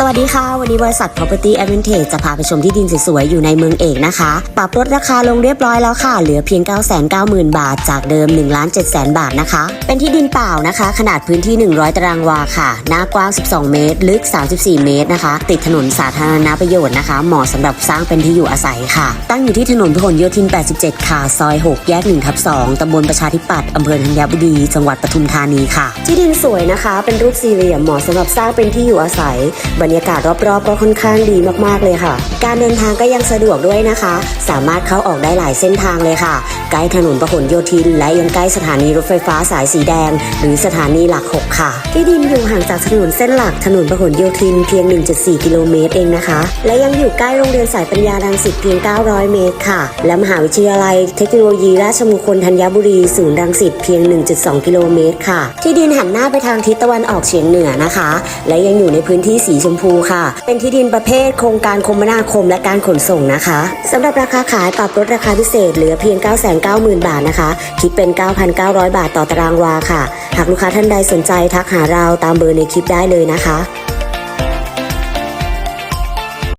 สวัสดีค่ะ วันนี้บริษัท Property Advantage จะพาไปชมที่ดินสวยๆ อยู่ในเมืองเอกนะคะ ปรับลดราคาลงเรียบร้อยแล้วค่ะ เหลือเพียง 990,000 บาท จากเดิม 1 7 0 0 0 0 บาทนะคะ เป็นที่ดินเปล่านะคะ ขนาดพื้นที่ 100 ตารางวาค่ะ หน้ากว้าง 12 เมตร ลึก 34 เมตรนะคะ ติดถนนสาธารณประโยชน์นะคะ เหมาะสำหรับสร้างเป็นที่อยู่อาศัยค่ะ ตั้งอยู่ที่ถนนพหลโยธิน 87 ค่ะ ซอย 6 แยก1ทับ2ตำบลประชาธิปัตย์อำเภอธัญบุรี จังหวัดปทุมธานีค่ะ ที่ดินสวยนะคะ เป็นรูปสี่เหลี่ยม เหมาะสำหรับสร้างเป็นที่อยู่อาศัยบรรยากาศรอบๆ ก็ค่อนข้างดีมากๆเลยค่ะ การเดินทางก็ยังสะดวกด้วยนะคะ สามารถเข้าออกได้หลายเส้นทางเลยค่ะ ใกล้ถนนพหลโยธิน และยังใกล้สถานีรถไฟฟ้าสายสีแดง หรือสถานีหลัก 6 ค่ะ ที่ดินอยู่ห่างจากถนนเส้นหลักถนนพหลโยธินเพียง 1.4 กิโลเมตรเองนะคะ และยังอยู่ใกล้โรงเรียนสายปัญญารังสิตเพียง 900 เมตรค่ะ และมหาวิทยาลัย เทคโนโลยีราชมงคลธัญบุรีศูนย์รังสิตเพียง 1.2 กิโลเมตรค่ะ ที่ดินหันหน้าไปทางทิศตะวันออกเฉียงเหนือนะคะ และยังอยู่ในพื้นที่สีชมพูค่ะ เป็นที่ดินประเภทโครงการคมนาคมและการขนส่งนะคะสำหรับราคาขายปรับลดราคาพิเศษเหลือเพียง 990,000 บาทนะคะ คิดเป็น 9,900 บาทต่อตารางวาค่ะ หากลูกค้าท่านใดสนใจทักหาเราตามเบอร์ในคลิปได้เลยนะคะ